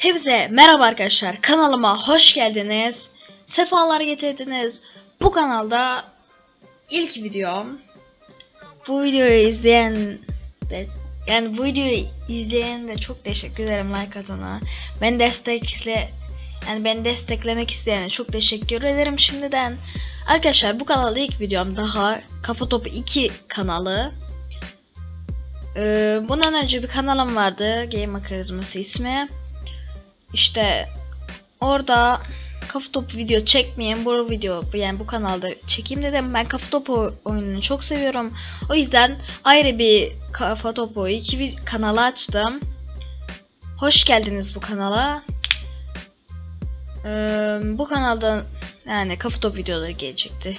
Hepinize merhaba arkadaşlar. Kanalıma hoş geldiniz. Sefalar getirdiniz. Bu kanalda ilk videom. Bu videoyu izleyen de yani bu videoyu izleyen de çok teşekkür ederim like atana. Ben destekle yani beni desteklemek isteyene çok teşekkür ederim şimdiden. Arkadaşlar bu kanalda ilk videom daha Kafa Topu 2 kanalı. Ee, bundan önce bir kanalım vardı. Game Karizması ismi. İşte orada kafa topu video çekmeyeyim bu video yani bu kanalda çekeyim dedim. Ben kafa topu oyununu çok seviyorum. O yüzden ayrı bir kafa topu iki bir kanalı açtım. Hoş geldiniz bu kanala. Ee, bu kanalda yani kafa topu videoları gelecekti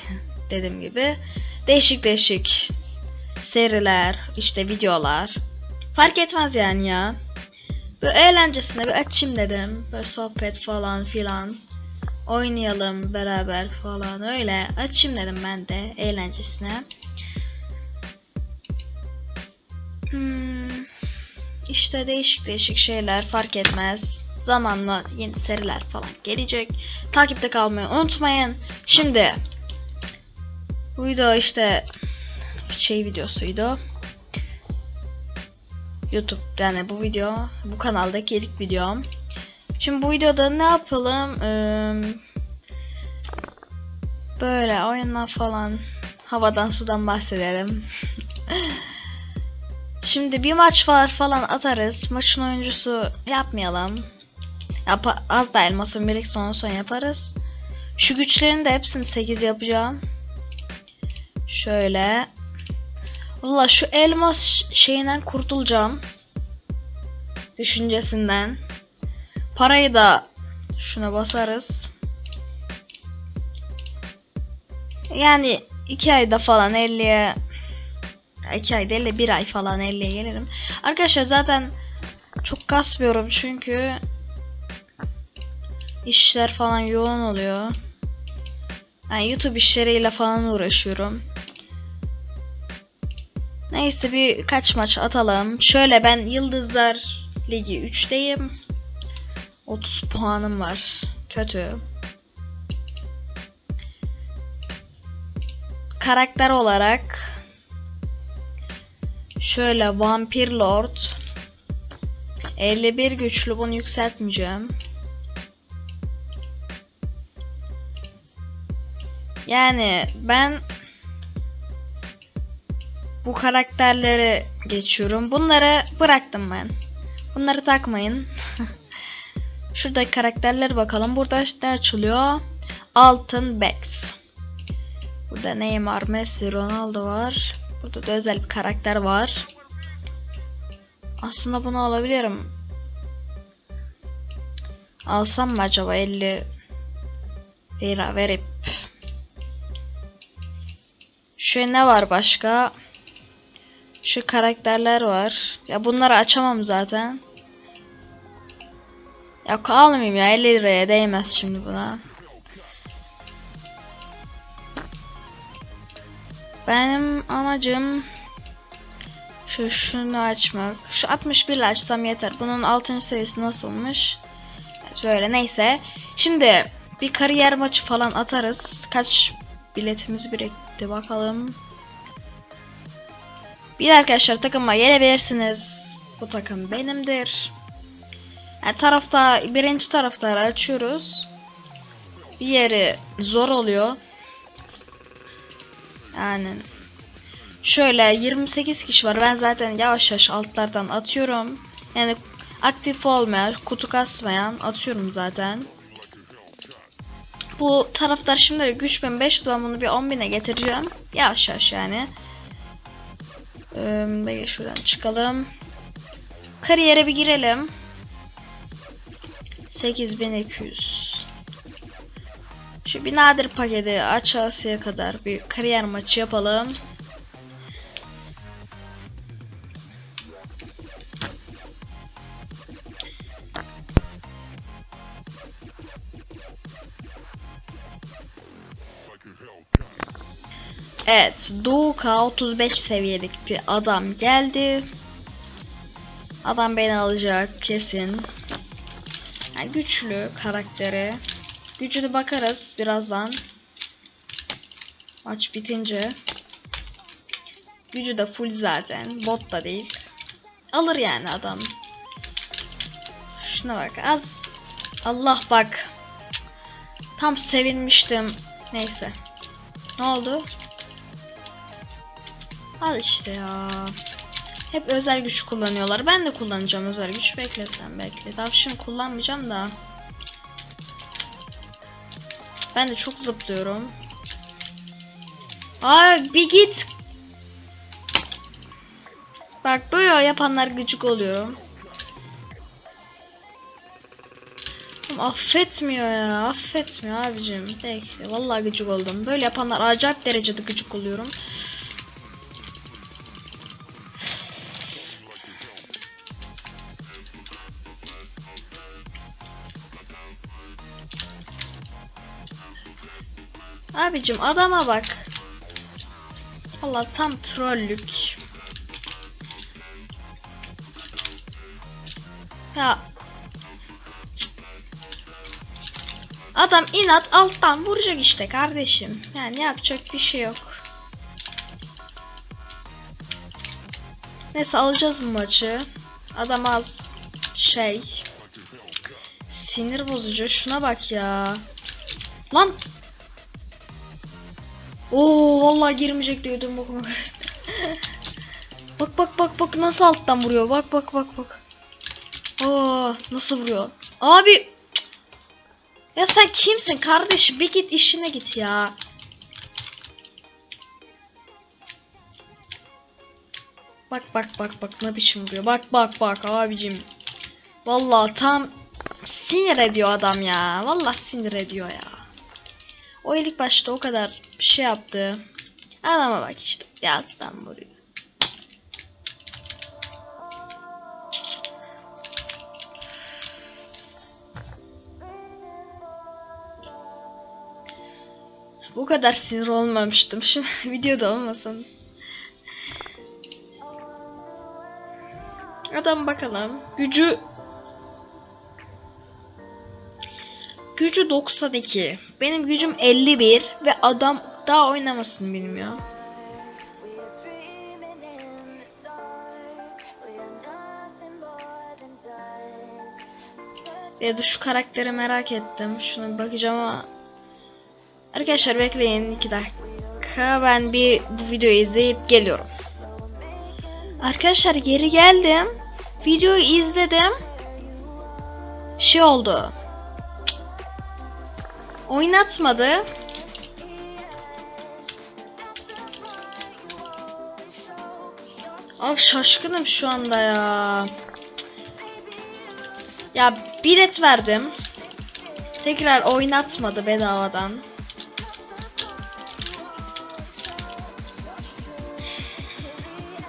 dediğim gibi. Değişik değişik seriler, işte videolar. Fark etmez yani ya. Böyle eğlencesine bir açayım dedim. Böyle sohbet falan filan. Oynayalım beraber falan öyle. Açayım dedim ben de eğlencesine. Hmm, işte değişik değişik şeyler fark etmez. Zamanla yeni seriler falan gelecek. Takipte kalmayı unutmayın. Şimdi bu video işte şey videosuydu. YouTube yani bu video bu kanaldaki ilk videom. Şimdi bu videoda ne yapalım? Ee, böyle oyunlar falan havadan sudan bahsedelim. Şimdi bir maç var falan atarız. Maçın oyuncusu yapmayalım. Yap az da elmasın birlik sonra son yaparız. Şu güçlerin de hepsini 8 yapacağım. Şöyle. Valla şu elmas şeyinden kurtulacağım. Düşüncesinden. Parayı da şuna basarız. Yani iki ayda falan 50'ye 2 ayda 50 bir ay falan 50'ye gelirim. Arkadaşlar zaten çok kasmıyorum çünkü işler falan yoğun oluyor. Yani YouTube işleriyle falan uğraşıyorum. Neyse bir kaç maç atalım. Şöyle ben Yıldızlar Ligi 3'teyim. 30 puanım var. Kötü. Karakter olarak şöyle Vampir Lord 51 güçlü bunu yükseltmeyeceğim. Yani ben bu karakterleri geçiyorum. Bunları bıraktım ben. Bunları takmayın. Şuradaki karakterler bakalım. Burada ne açılıyor? Altın Bex. Burada Neymar, Messi, Ronaldo var. Burada da özel bir karakter var. Aslında bunu alabilirim. Alsam mı acaba 50 lira verip şu ne var başka? Şu karakterler var. Ya bunları açamam zaten. Ya almayayım ya 50 liraya değmez şimdi buna. Benim amacım şu şunu açmak. Şu 61 ile açsam yeter. Bunun 6. seviyesi nasılmış? Evet, böyle neyse. Şimdi bir kariyer maçı falan atarız. Kaç biletimiz birikti bakalım. Bir arkadaşlar takıma gelebilirsiniz. Bu takım benimdir. Yani tarafta birinci taraftarı açıyoruz. Bir yeri zor oluyor. Yani şöyle 28 kişi var. Ben zaten yavaş yavaş altlardan atıyorum. Yani aktif olmayan, kutu kasmayan atıyorum zaten. Bu taraftar şimdi güç 1500 ben bunu bir 10.000'e getireceğim. Yavaş yavaş yani. Ee, şuradan çıkalım. Kariyere bir girelim. 8200. Şu bir nadir paketi aşağısıya kadar bir kariyer maçı yapalım. Evet, Doğuka 35 seviyelik bir adam geldi. Adam beni alacak kesin. Yani güçlü karakteri. Gücüne bakarız birazdan. Maç bitince. Gücü de full zaten. Bot da değil. Alır yani adam. Şuna bak az. Allah bak. Tam sevinmiştim. Neyse. Ne oldu? Al işte ya. Hep özel güç kullanıyorlar. Ben de kullanacağım özel güç. Bekle sen bekle. Şimdi kullanmayacağım da. Ben de çok zıplıyorum. Ay bir git. Bak böyle yapanlar gıcık oluyorum. Affetmiyor ya, affetmiyor abicim. Bekle, vallahi gıcık oldum. Böyle yapanlar acayip derecede gıcık oluyorum. Abicim adama bak. Allah tam trollük. Ya. Adam inat alttan vuracak işte kardeşim. Yani yapacak bir şey yok. Neyse alacağız bu maçı. Adam az şey. Sinir bozucu. Şuna bak ya. Lan Oo vallahi girmeyecek diyordum bak bak. bak bak bak nasıl alttan vuruyor. Bak bak bak bak. Oo nasıl vuruyor? Abi ya sen kimsin kardeşim? Bir git işine git ya. Bak bak bak bak ne biçim vuruyor. Bak bak bak abicim. Vallahi tam sinir ediyor adam ya. Vallahi sinir ediyor ya. O ilk başta o kadar şey yaptı. Adama bak işte. Ya alttan vuruyor. Bu kadar sinir olmamıştım. Şimdi videoda olmasın. Adam bakalım. Gücü Gücü 92. Benim gücüm 51 ve adam daha oynamasını bilmiyor. Ya da şu karakteri merak ettim. Şuna bir bakacağım ama. Arkadaşlar bekleyin 2 dakika. Ben bir bu videoyu izleyip geliyorum. Arkadaşlar geri geldim. Videoyu izledim. Şey oldu. Oynatmadı. Abi şaşkınım şu anda ya. Ya bilet verdim. Tekrar oynatmadı bedavadan.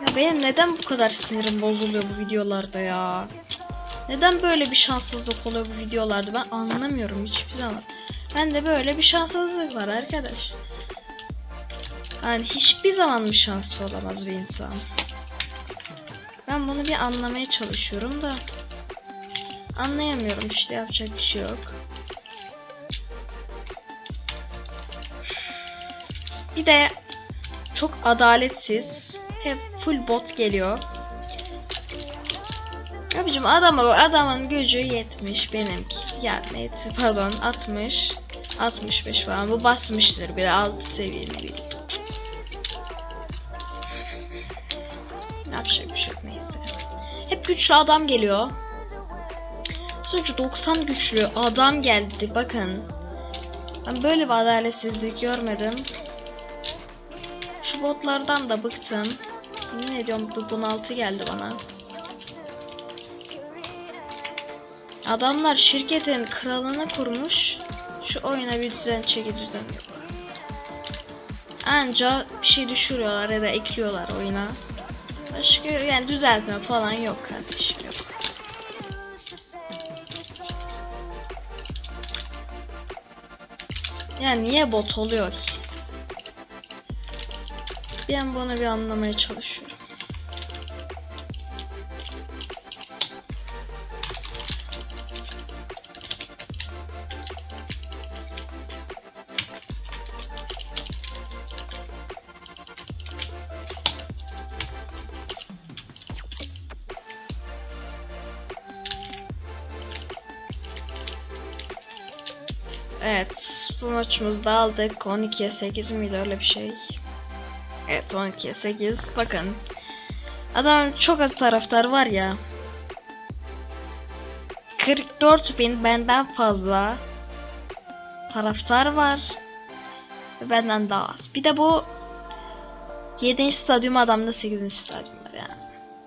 Ya benim neden bu kadar sinirim bozuluyor bu videolarda ya? Neden böyle bir şanssızlık oluyor bu videolarda ben anlamıyorum hiçbir zaman. Ben de böyle bir şanssızlık var arkadaş. Yani hiçbir zaman mı şanslı olamaz bir insan? Ben bunu bir anlamaya çalışıyorum da anlayamıyorum işte yapacak bir şey yok. Bir de çok adaletsiz. Hep full bot geliyor. Abicim adama bak, adamın gücü 70 benimki. Yani pardon 60 65 falan bu basmıştır bir de 6 seviyeli bir. Yapacak bir şey yok neyse. Hep güçlü adam geliyor. Sonuçta 90 güçlü adam geldi bakın. Ben böyle bir adaletsizlik görmedim. Şu botlardan da bıktım. Yemin ediyorum bu bunaltı geldi bana. Adamlar şirketin kralını kurmuş. Şu oyuna bir düzen çeki düzen yok. Anca bir şey düşürüyorlar ya da ekliyorlar oyuna. Başka yani düzeltme falan yok kardeşim yok. Yani niye bot oluyor ki? Ben bunu bir anlamaya çalışıyorum. Evet bu maçımızda aldık 12'ye 8 miydi öyle bir şey. Evet 12'ye 8 bakın. Adam çok az taraftar var ya. 44 bin benden fazla taraftar var. Benden daha az. Bir de bu 7. stadyum adamda 8. stadyum var yani.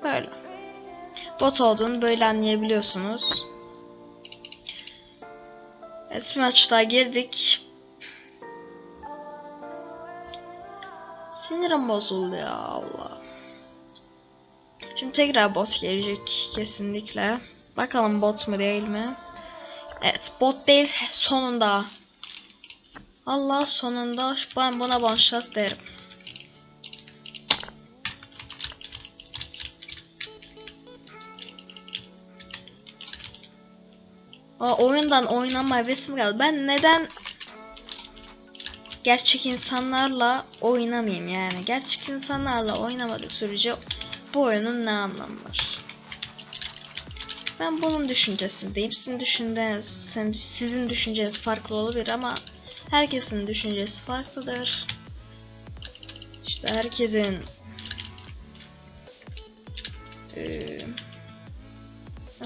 Böyle. Bot olduğunu böyle anlayabiliyorsunuz. Evet maçta girdik. Sinirim bozuldu ya Allah. Şimdi tekrar bot gelecek kesinlikle. Bakalım bot mu değil mi? Evet bot değil sonunda. Allah sonunda ben buna bonşans derim. O oyundan oynama hevesim geldi. Ben neden gerçek insanlarla oynamayayım yani. Gerçek insanlarla oynamadık sürece bu oyunun ne anlamı var? Ben bunun düşüncesindeyim. Sizin düşünceniz, sizin düşünceniz farklı olabilir ama herkesin düşüncesi farklıdır. İşte herkesin eee,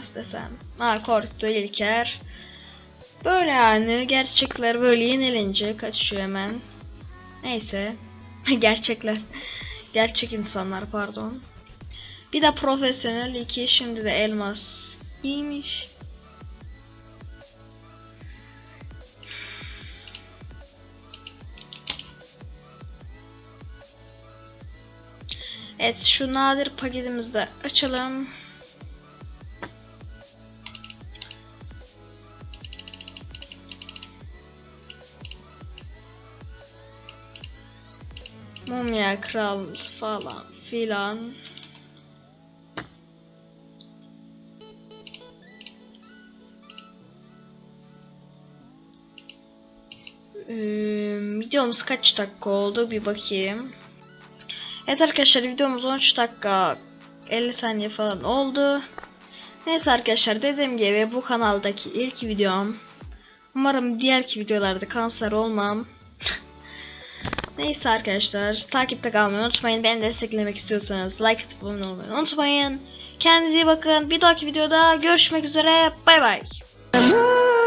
nasıl desem. Ha korktu İlker. Böyle yani gerçekler böyle yenilince kaçıyor hemen. Neyse. Gerçekler. Gerçek insanlar pardon. Bir de profesyonel iki şimdi de elmas iyiymiş Evet şu nadir paketimizi de açalım. Mumya kral falan filan. Ee, videomuz kaç dakika oldu bir bakayım. Evet arkadaşlar videomuz 13 dakika 50 saniye falan oldu. Neyse arkadaşlar dediğim gibi bu kanaldaki ilk videom. Umarım diğerki videolarda kanser olmam. Neyse arkadaşlar takipte kalmayı unutmayın. Beni desteklemek istiyorsanız like atıp abone unutmayın. Kendinize iyi bakın. Bir dahaki videoda görüşmek üzere. Bay bay.